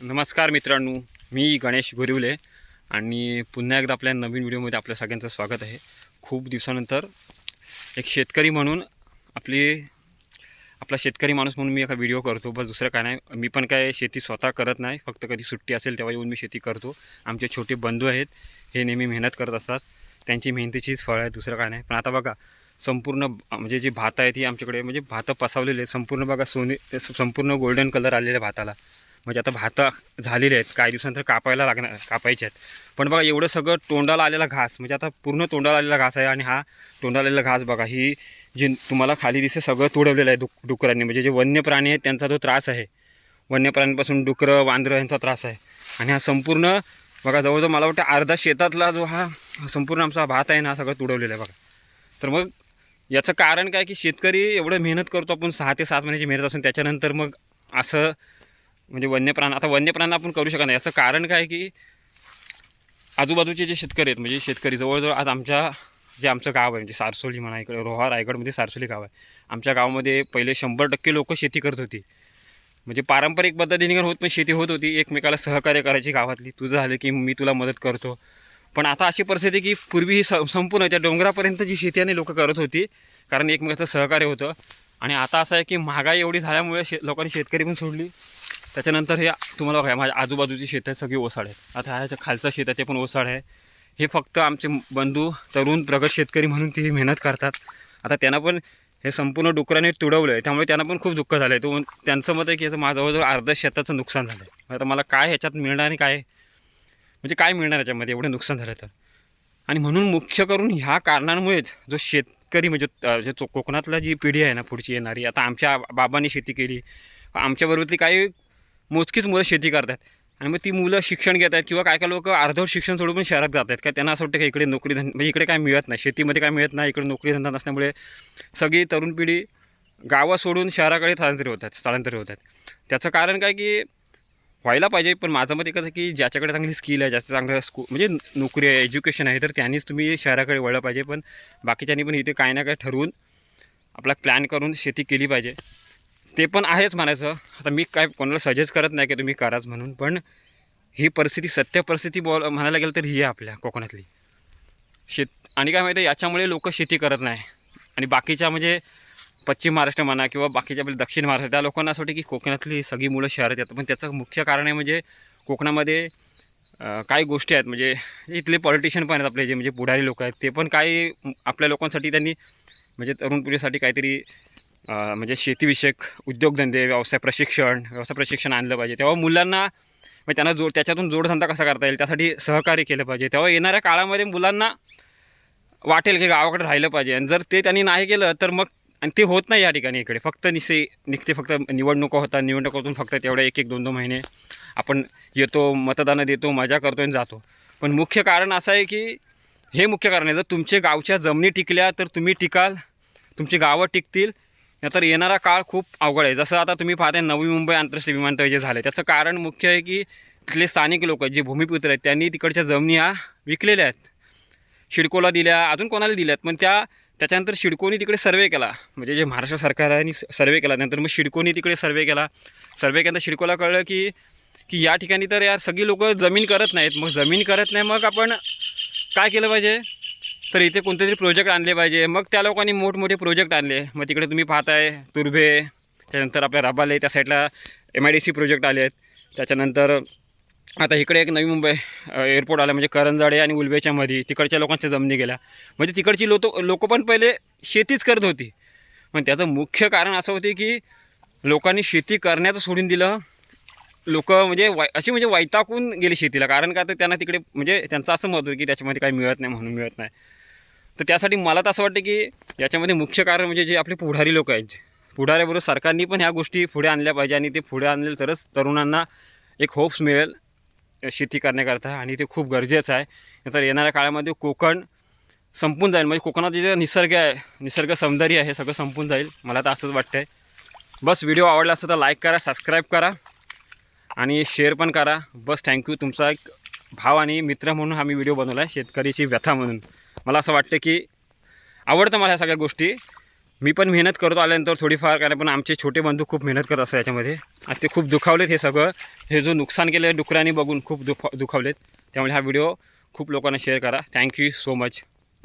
नमस्कार मित्रांनो मी गणेश गोरिवले आणि पुन्हा एकदा आपल्या नवीन व्हिडिओमध्ये आपल्या सगळ्यांचं स्वागत आहे. खूप दिवसानंतर एक शेतकरी म्हणून आपली आपला शेतकरी माणूस म्हणून मी एका व्हिडिओ करतो. बस दुसरं काय नाही मी पण काय शेती स्वतः करत नाही. फक्त कधी सुट्टी असेल तेव्हा येऊन मी शेती करतो. आमचे छोटे बंधू आहेत हे नेहमी मेहनत करत असतात. त्यांची मेहनतीचीच फळ आहे दुसरं काय नाही. पण आता बघा संपूर्ण म्हणजे जी भात आहे ती आमच्याकडे म्हणजे भातं पसावलेले संपूर्ण बघा सोने संपूर्ण गोल्डन कलर आलेल्या भाताला. म्हणजे आता भात झालेले आहेत. काही दिवसानंतर कापायला लागणार कापायचे आहेत. पण बघा एवढं सगळं तोंडाला आलेला घास म्हणजे आता पूर्ण तोंडाला आलेला घास आहे आणि हा तोंडाला आलेला घास बघा ही जी तुम्हाला खाली दिसते सगळं तुडवलेलं आहे डुक डुकरांनी. म्हणजे जे वन्य प्राणी आहेत त्यांचा जो त्रास आहे. वन्य प्राण्यांपासून डुकरं वांद्रं यांचा त्रास आहे. आणि हा संपूर्ण बघा जवळजवळ मला वाटतं अर्धा शेतातला जो हा संपूर्ण आमचा भात आहे ना हा सगळं तुडवलेला आहे बघा. तर मग याचं कारण काय की शेतकरी एवढं मेहनत करतो आपण सहा ते सात महिन्याची मेहनत असून त्याच्यानंतर मग असं म्हणजे वन्यप्राण आता वन्यप्राण आपण करू शकत नाही. याचं कारण काय की आजूबाजूचे जे शेतकरी आहेत म्हणजे शेतकरी जवळजवळ आज आमच्या जे आमचं गाव आहे म्हणजे सारसोली म्हणा इकडे रोहा रायगडमध्ये सारसोली गाव आहे. आमच्या गावामध्ये पहिले शंभर टक्के लोक शेती करत होती. म्हणजे पारंपरिक पद्धतीने होत पण शेती होत होती. एकमेकाला सहकार्य करायची गावातली. तुझं झालं की मी तुला मदत करतो. पण आता अशी परिस्थिती की पूर्वी ही स संपूर्ण त्या डोंगरापर्यंत जी शेती आणि लोकं करत होती कारण एकमेकाचं सहकार्य होतं. आणि आता असं आहे की महागाई एवढी झाल्यामुळे शे लोकांनी शेतकरी पण सोडली. त्याच्यानंतर हे तुम्हाला बघा माझ्या आजूबाजूची शेत आहे सगळी ओसाड आहेत. आता ह्याच्या खालचं शेत आहे ते पण ओसाड आहे. हे फक्त आमचे बंधू तरुण प्रगत शेतकरी म्हणून ती मेहनत करतात. आता त्यांना पण हे संपूर्ण डुकराने तुडवलं आहे त्यामुळे त्यांना पण खूप दुःख झालं आहे तो त्यांचं मत आहे की याचं माझं अर्ध्या शेताचं नुकसान झालं आहे आता मला काय ह्याच्यात मिळणार आणि काय? म्हणजे काय मिळणार याच्यामध्ये एवढं नुकसान झालं तर? आणि म्हणून मुख्य करून ह्या कारणांमुळेच जो शेतकरी म्हणजे जे कोकणातला जी पिढी आहे ना पुढची येणारी आता आमच्या बाबांनी शेती केली. आमच्याबरोबरतली काही मोजकीच मुलं शेती करतात. आणि मग ती मुलं शिक्षण घेत आहेत किंवा काय काय लोक अर्धवट शिक्षण सोडून पण शहरात जात आहेत. का त्यांना असं वाटतं की इकडे नोकरी धंदा म्हणजे इकडे काय मिळत नाही शेतीमध्ये काय मिळत नाही इकडे नोकरी धंदा नसल्यामुळे सगळी तरुण पिढी गावं सोडून शहराकडे स्थलांतरित होतात स्थलांतरित होतात. त्याचं कारण काय की व्हायला पाहिजे पण माझं मत एकच आहे की ज्याच्याकडे चांगली स्किल आहे जास्त चांगलं स्कू म्हणजे नोकरी आहे एज्युकेशन आहे तर त्यांनीच तुम्ही शहराकडे वळलं पाहिजे. पण बाकीच्यांनी पण इथे काही ना काही ठरवून आपला प्लॅन करून शेती केली पाहिजे. ते पण आहेच म्हणायचं. आता मी काय कोणाला सजेस्ट करत नाही की तुम्ही कराच म्हणून पण ही परिस्थिती सत्य परिस्थिती बोल म्हणायला गेलं तर ही आहे आपल्या कोकणातली. शेत आणि काय माहिती आहे याच्यामुळे लोक शेती करत नाही. आणि बाकीच्या म्हणजे पश्चिम महाराष्ट्र म्हणा किंवा बाकीच्या आपल्या दक्षिण महाराष्ट्र त्या लोकांना असं वाटतं की कोकणातली सगळी मुलं शहरात येतात. पण त्याचं मुख्य कारण आहे म्हणजे कोकणामध्ये काही गोष्टी आहेत. म्हणजे इथले पॉलिटिशियन पण आहेत आपले जे म्हणजे पुढारी लोक आहेत. ते पण काही आपल्या लोकांसाठी त्यांनी म्हणजे तरुण पिढीसाठी काहीतरी म्हणजे शेतीविषयक उद्योगधंदे व्यवसाय प्रशिक्षण व्यवसाय प्रशिक्षण आणलं पाहिजे. तेव्हा मुलांना म्हणजे त्यांना जोड त्याच्यातून जोडधंदा कसा करता येईल त्यासाठी सहकार्य केलं पाहिजे. तेव्हा येणाऱ्या काळामध्ये मुलांना वाटेल की गावाकडे राहिलं पाहिजे. आणि जर ते त्यांनी नाही केलं तर मग आणि ते होत नाही या ठिकाणी इकडे. फक्त निसे निघते फक्त निवडणुका होतात. निवडणुकातून फक्त तेवढ्या एक एक दोन दोन महिने आपण येतो मतदानं देतो मजा करतो आणि जातो. पण मुख्य कारण असं आहे की हे मुख्य कारण आहे जर तुमच्या गावच्या जमिनी टिकल्या तर तुम्ही टिकाल तुमची गावं टिकतील तर येणारा काळ खूप अवघड आहे. जसं आता तुम्ही पाहताय नवी मुंबई आंतरराष्ट्रीय विमानतळ जे झालं त्याचं कारण मुख्य आहे की तिथले स्थानिक लोक जे भूमिपुत्र आहेत त्यांनी तिकडच्या जमिनी ह्या विकलेल्या आहेत. शिडकोला दिल्या अजून कोणाला दिल्यात पण त्या त्याच्यानंतर शिडकोनी तिकडे सर्वे केला. म्हणजे जे महाराष्ट्र सरकारने सर्वे केला नंतर मग शिडकोनी तिकडे सर्वे केला. सर्वे केल्यानंतर शिडकोला कळलं की की या ठिकाणी तर यार सगळी लोक जमीन करत नाहीत. मग जमीन करत नाही मग आपण काय केलं पाहिजे? तर इथे कोणते तरी प्रोजेक्ट आणले पाहिजे. मग त्या लोकांनी मोठमोठे प्रोजेक्ट आणले. मग तिकडे तुम्ही पाहताय तुर्भे त्यानंतर आपल्या रबाले त्या साईडला M I D C project आले आहेत. त्याच्यानंतर आता इकडे एक नवी मुंबई एअरपोर्ट आला म्हणजे करंजाडे आणि उलबेच्यामध्ये तिकडच्या लोकांच्या जमिनी गेल्या. म्हणजे तिकडची लोक लोक पण पहिले शेतीच करत होती. पण त्याचं मुख्य कारण असं होते की लोकांनी शेती करण्याचं सोडून दिलं. लोक म्हणजे वाय अशी म्हणजे वैताकून गेली शेतीला. कारण का तर त्यांना तिकडे म्हणजे त्यांचं असं मत होतं की त्याच्यामध्ये काही मिळत नाही म्हणून मिळत नाही. तर त्यासाठी मला तर असं वाटतं की याच्यामध्ये मुख्य कारण म्हणजे जे आपले पुढारी लोक आहेत. पुढाऱ्याबरोबर सरकारने पण ह्या गोष्टी पुढे आणल्या पाहिजे आणि ते पुढे आणले तरच तरुणांना एक होप्स मिळेल शेती करण्याकरता आणि ते खूप गरजेचं आहे. तर येणाऱ्या काळामध्ये कोकण संपून जाईल. म्हणजे कोकणात जे निसर्ग आहे निसर्ग सौंदर्य आहे सगळं संपून जाईल. मला तर असंच वाटतं आहे बस व्हिडिओ आवडला असं तर लाईक करा सबस्क्राईब करा. आणि शेअर पण करा. बस थँक्यू तुमचा एक भाव आणि मित्र म्हणून हा मी व्हिडिओ बनवला आहे शेतकरीची व्यथा म्हणून. मला असं वाटतं की आवडतं मला ह्या सगळ्या गोष्टी. मी पण मेहनत करतो आल्यानंतर थोडीफार कारण पण आमचे छोटे बंधू खूप मेहनत करत असतात याच्यामध्ये. आणि ते खूप दुखावलेत हे सगळं. हे जो नुकसान केलं आहे डुकरांनी बघून खूप दुखा दुखावलेत. त्यामुळे हा व्हिडिओ खूप लोकांना शेअर करा. Thank you so much